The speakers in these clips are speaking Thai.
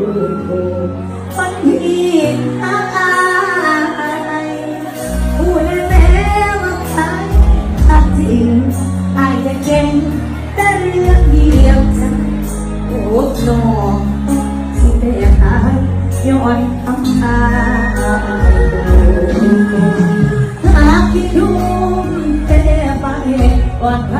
ส่วนคนที่หาอายพูดแล้ว่าใครทักจริงอายจะเก่งแต่เรื่องเดียวใจโอ้น้องที่ได้หายย้อนทำอายหากที่ทุ่มเทไปก่อนใคร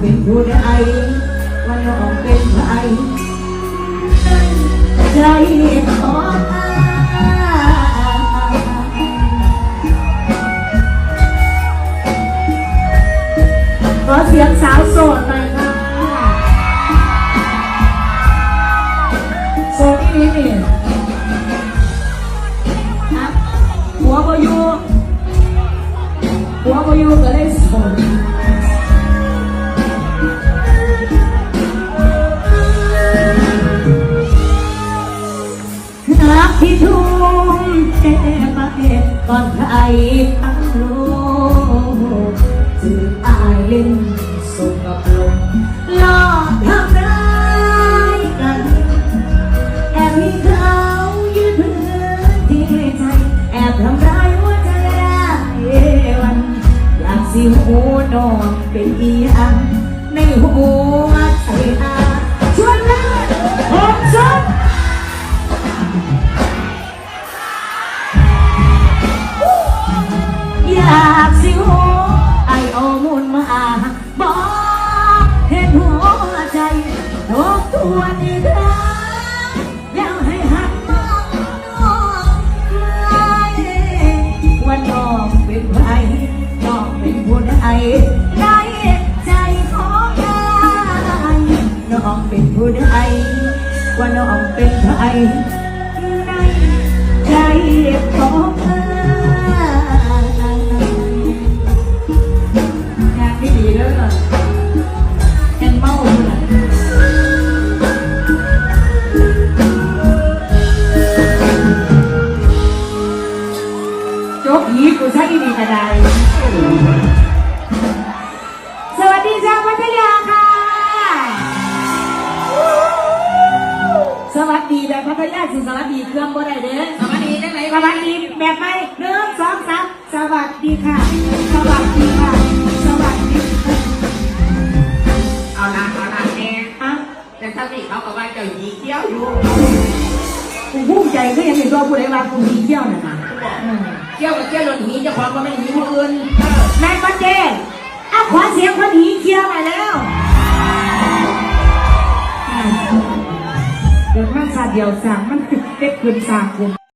เป็นผู้ใดว่าน้องเป็นใครใจของอายขอเสียงสาวโสดหน่อยค่ะโสดนี่นี่นี่ฮะหัวก็อยู่หัวก็อยู่ก็เลยโสด กที่ทุ่มเทไปก่อนใครทั้งโลกจึงอายเล่นสกับลมหลอกทำร้ายกันแอบมีเขายืนพื้นที่ใจ แอบทำร้ายหัวใจได้วัน อยากสิหูนอนเป็นอีอังในหัวใจ ผู้ใดว่าน้องเป็นใครในใจของอาย สิสวัสดีเครื่องบ่ได้เด้อสวัสดีจังไหนสวัสดีแบบไปหนึ่งสองสามสวัสดีค่ะ สวัสดีค่ะ สวัสดีค่ะเอาละเอาละแม่อะแต่ถ้าพี่เขาก็ว่าเจ้าหญิงเที่ยวอยู่กูภูมิใจก็ยังเห็นตัวผู้ใดว่ากูมีเที่ยวน่ะนะอืมเที่ยวกับเที่ยวรถหีเจ้าของก็ไม่หนีผู้อื่นนายปัจเจ เดียวสั่งมันเด็กขึ้นสามกลุ่ม